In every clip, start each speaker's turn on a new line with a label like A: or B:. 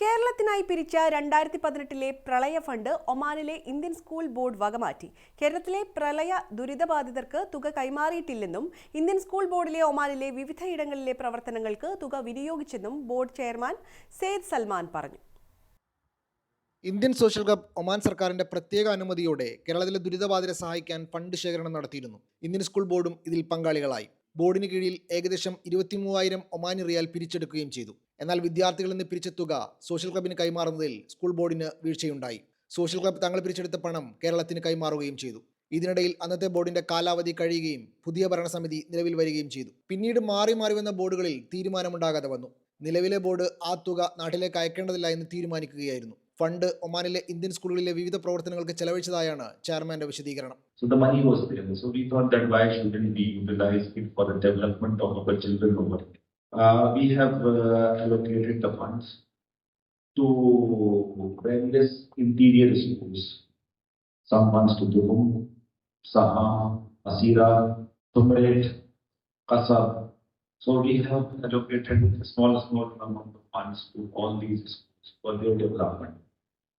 A: കേരളത്തിനായി പിരിച്ച രണ്ടായിരത്തി പതിനെട്ടിലെ പ്രളയ ഫണ്ട് ഒമാനിലെ ഇന്ത്യൻ സ്കൂൾ ബോർഡ് വകമാറ്റി കേരളത്തിലെ പ്രളയ ദുരിതബാധിതർക്ക് തുക കൈമാറിയിട്ടില്ലെന്നും ഇന്ത്യൻ സ്കൂൾ ബോർഡിലെ ഒമാനിലെ വിവിധയിടങ്ങളിലെ പ്രവർത്തനങ്ങൾക്ക് തുക വിനിയോഗിച്ചെന്നും ബോർഡ് ചെയർമാൻ സെയ്ദ് സൽമാൻ പറഞ്ഞു.
B: ഇന്ത്യൻ സോഷ്യൽ ക്ലബ് ഒമാൻ സർക്കാരിന്റെ പ്രത്യേക അനുമതിയോടെ കേരളത്തിലെ ദുരിതബാധിതരെ സഹായിക്കാൻ ഫണ്ട് ശേഖരണം നടത്തിയിരുന്നു. ഇന്ത്യൻ സ്കൂൾ ബോർഡും ഇതിൽ പങ്കാളികളായി. ബോർഡിന് കീഴിൽ ഏകദേശം ഇരുപത്തിമൂവായിരം ഒമാനി റിയാൽ പിരിച്ചെടുക്കുകയും ചെയ്തു. എന്നാൽ വിദ്യാർത്ഥികളിൽ നിന്ന് പിരിച്ച തുക സോഷ്യൽ ക്ലബിന് കൈമാറുന്നതിൽ സ്കൂൾ ബോർഡിന് വീഴ്ചയുണ്ടായി. സോഷ്യൽ ക്ലബ് തങ്ങൾ പിരിച്ചെടുത്ത പണം കേരളത്തിന് കൈമാറുകയും ചെയ്തു. ഇതിനിടയിൽ അന്നത്തെ ബോർഡിന്റെ കാലാവധി കഴിയുകയും പുതിയ ഭരണസമിതി നിലവിൽ വരികയും ചെയ്തു. പിന്നീട് മാറി മാറി വന്ന ബോർഡുകളിൽ തീരുമാനമുണ്ടാകാതെ വന്നു. നിലവിലെ ബോർഡ് ആ തുക നാട്ടിലേക്ക് അയക്കേണ്ടതില്ല എന്ന് തീരുമാനിക്കുകയായിരുന്നു. ഫണ്ട് ഒമാനിലെ ഇന്ത്യൻ സ്കൂളുകളിലെ വിവിധ പ്രവർത്തനങ്ങൾക്ക് ചെലവഴിച്ചതായാണ് ചെയർമാന്റെ വിശദീകരണം.
C: So the money? Uh, we have uh, allocated the funds to various interior schools. Some funds to Dubum, Saha, Asira, Tumret, Kasab. So we have allocated a small, small amount of funds to all these schools for their development.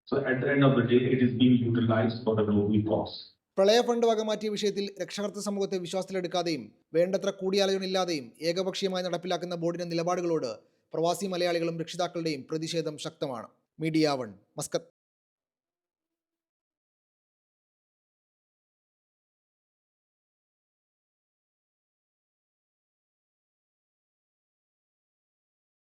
C: So at the end of the day, it is being utilized for a noble cause.
B: പ്രളയ fund വകമാറ്റിയ വിഷയത്തിൽ രക്ഷാകർത്ത സമൂഹത്തെ വിശ്വാസത്തിലെടുക്കാതെയും വേണ്ടത്ര കൂടിയാലോചനയില്ലാതെയും ഏകപക്ഷീയമായി നടപ്പിലാക്കുന്ന ബോർഡിന്റെ നിലപാടുകളോട് പ്രവാസി മലയാളികളും രക്ഷിതാക്കളുടെയും പ്രതിഷേധം ശക്തമാണ്. Media one Muscat.